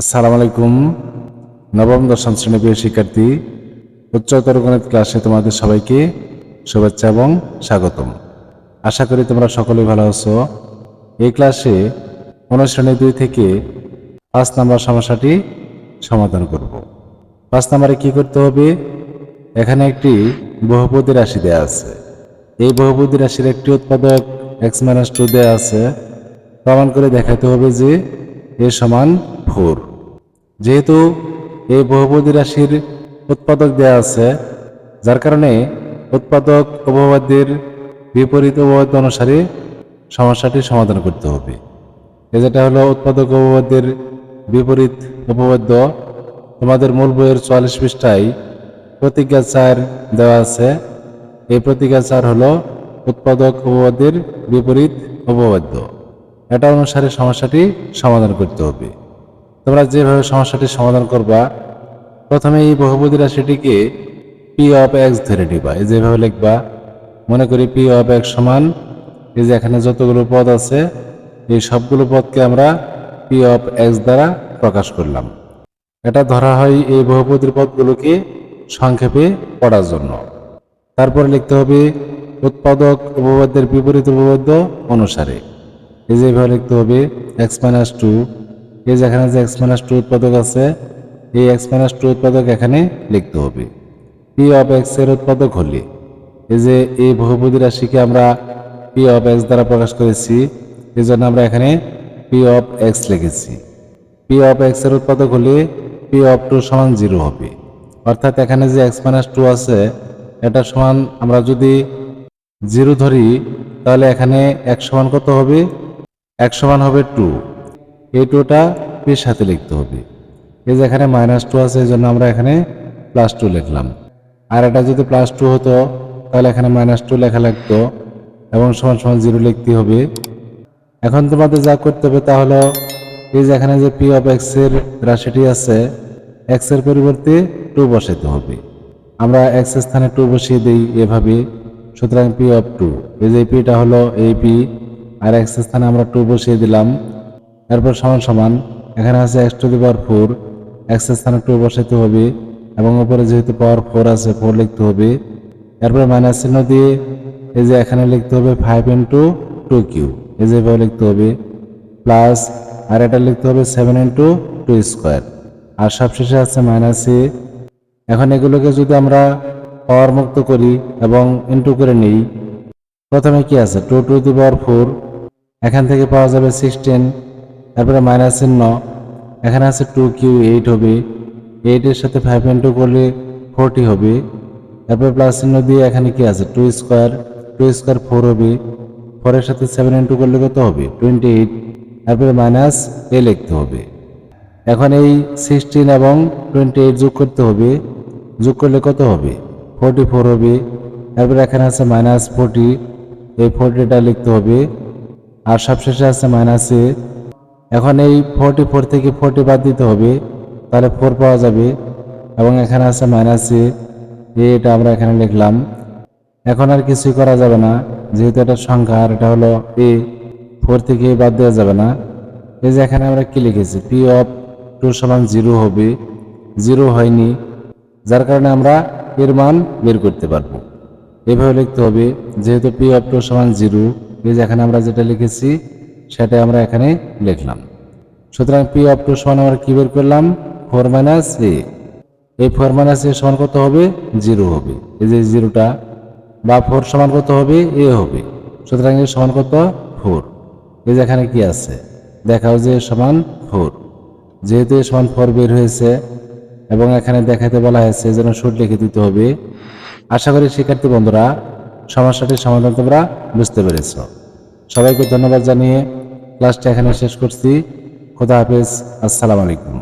আসসালামু আলাইকুম নবম, দশম শ্রেণি প্রিয় শিক্ষার্থী উচ্চতর গণিত ক্লাসে তোমাদের সবাইকে শুভেচ্ছা এবং স্বাগতম। আশা করি তোমরা সকলেই ভালো আছো। এই ক্লাসে অনুশ্রেণী দুই থেকে পাঁচ নাম্বার সমস্যাটি সমাধান করব। পাঁচ নাম্বারে কি করতে হবে? এখানে একটি বহুপদী রাশি দেওয়া আছে। এই বহুপদী রাশির একটি উৎপাদক এক্স মাইনাস টু দেওয়া আছে। প্রমাণ করে দেখাতে হবে যে এ সমান ফোর। যেহেতু এই বহুপদী রাশির উৎপাদক দেওয়া আছে, যার কারণে উৎপাদক উপবাদ্যের বিপরীত উপবাদ্য অনুসারে সমস্যাটি সমাধান করতে হবে। এ যেটা হলো উৎপাদক উপবাদ্যের বিপরীত উপবাদ্য, তোমাদের মূল বইয়ের চুয়াল্লিশ পৃষ্ঠায় প্রতিজ্ঞা চার দেওয়া আছে। এই প্রতিজ্ঞা চার হলো উৎপাদক উপবাদ্যের বিপরীত উপবাদ্য। এটা অনুসারে সমস্যাটি সমাধান করতে হবে। তোমরা যেভাবে সমস্যাটি সমাধান করবা প্রথমে এই বহুপদী রাশিটিকে পি অফ এক্স ধরে নিবা। এই যেভাবে লিখবা, মনে করি পি অফ এক্স সমান, এই যে এখানে যতগুলো পদ আছে, এই সবগুলো পদকে আমরা পি অফ এক্স দ্বারা প্রকাশ করলাম। এটা ধরা হয় এই বহুপদীর পদগুলোকে সংক্ষেপে পড়ার জন্য। তারপরে লিখতে হবে উৎপাদক উপপাদ্যের বিপরীত উপবাদ্য অনুসারে। এই যে এভাবে লিখতে হবে এক্স মাইনাস টু এই যে এখানে যে এক্স মাইনাস টু উৎপাদক আছে, এই এক্স মাইনাস টু উৎপাদক এখানে লিখতে হবে। পি অফ এক্সের উৎপাদক হলে, এই যে এই বহুপদী রাশিকে আমরা পি অফ এক্স দ্বারা প্রকাশ করেছি, এই জন্য আমরা এখানে পি অফ এক্স লিখেছি। পি অফ এক্সের উৎপাদক হলে পি অফ টু সমান জিরো হবে। অর্থাৎ এখানে যে এক্স মাইনাস টু আছে, এটা সমান আমরা যদি জিরো ধরি, তাহলে এখানে এক সমান কত হবে? এক সমান হবে টু এই টুটা পির সাথে লিখতে হবে। এই যে এখানে মাইনাস টু আছে, এই জন্য আমরা এখানে প্লাস টু লিখলাম। আর এটা যদি প্লাস টু হতো, তাহলে এখানে মাইনাস টু লেখা লাগতো, এবং সমান সমান জিরো লিখতে হবে। এখন তোমাদের যা করতে হবে তা হলো, এই যে এখানে যে পি অফ এক্সের রাশিটি আছে এক্সের পরিবর্তে টু বসাতে হবে। আমরা এক্স স্থানে টু বসিয়ে দিই এভাবে, সুতরাং পি অফ টু এই যে পিটা হলো এই পি আর এক্স স্থানে আমরা টু বসিয়ে দিলাম। এরপর সমান সমান, এখানে আছে X to the power four এক্সের স্থানে টু বসাতে হবে এবং উপরে যেহেতু পাওয়ার ফোর আছে, ফোর লিখতে হবে। এরপর মাইনাস চিহ্ন দিয়ে এই যে এখানে লিখতে হবে ফাইভ ইন্টু টু কিউ এই যে এভাবে লিখতে হবে। প্লাস আর এটা লিখতে হবে সেভেন ইন্টু টু স্কোয়ার আর সবশেষে আছে মাইনাস এ। এখন এগুলোকে যদি আমরা পাওয়ার মুক্ত করি এবং ইন্টু করে নিই, প্রথমে কি আছে? Two to the power four এখান থেকে পাওয়া যাবে সিক্সটিন তারপরে মাইনাস চিহ্ন এখানে আছে টু কিউ এইট হবে। এইটের সাথে ফাইভ ইন্টু করলে ফোরটি হবে। তারপরে প্লাস চিহ্ন দিয়ে এখানে কি আছে? Two square two square four হবে। ফোরের সাথে সেভেন ইন্টু করলে কত হবে? টোয়েন্টি এইট তারপরে মাইনাস এ লিখতে হবে। এখন এই সিক্সটিন এবং টোয়েন্টি এইট যোগ করতে হবে। যোগ করলে কত হবে? ফোরটি ফোর হবে। তারপরে এখানে আছে মাইনাস ফোরটি এই ফোরটিটা লিখতে হবে। আর সবশেষে আছে মাইনাস এ এখন এই ফোরটি ফোর থেকে ফোরটি বাদ দিতে হবে, তাহলে ফোর পাওয়া যাবে। এবং এখানে আছে মাইনাস এ এটা আমরা এখানে লিখলাম। এখন আর কিছুই করা যাবে না, যেহেতু এটা সংখ্যা আর এটা হলো এ ফোর থেকে বাদ দেওয়া যাবে না। এই যে এখানে আমরা কি লিখেছি? পি অফ টু সমান জিরো হবে। জিরো হয়নি, যার কারণে আমরা এর মান বের করতে পারব। এভাবে লিখতে হবে, যেহেতু পি অফ টু সমান জিরো এই যে এখানে আমরা যেটা লিখেছি সেটা আমরা এখানে লিখলাম। সুতরাং পি অফ টু সমান আমরা কি বের করলাম? ফোর মাইনাস এ এই ফোর মাইনাস এ সমান কত হবে? জিরো হবে। এই যে জিরোটা বা ফোর সমান কত হবে? এ হবে। সুতরাং এ সমান কত? ফোর এই যে এখানে কি আছে? দেখাও যে সমান ফোর যেহেতু এ সমান ফোর বের হয়েছে, এবং এখানে দেখাতে বলা হয়েছে যেন সুট লিখে দিতে হবে, আশা করি শিক্ষার্থী বন্ধুরা, সমস্যাটির সমাধান তোমরা বুঝতে পেরেছ। সবাইকে ধন্যবাদ জানিয়ে ক্লাসটা এখানে শেষ করছি। খোদা হাফেজ। আসসালামু আলাইকুম।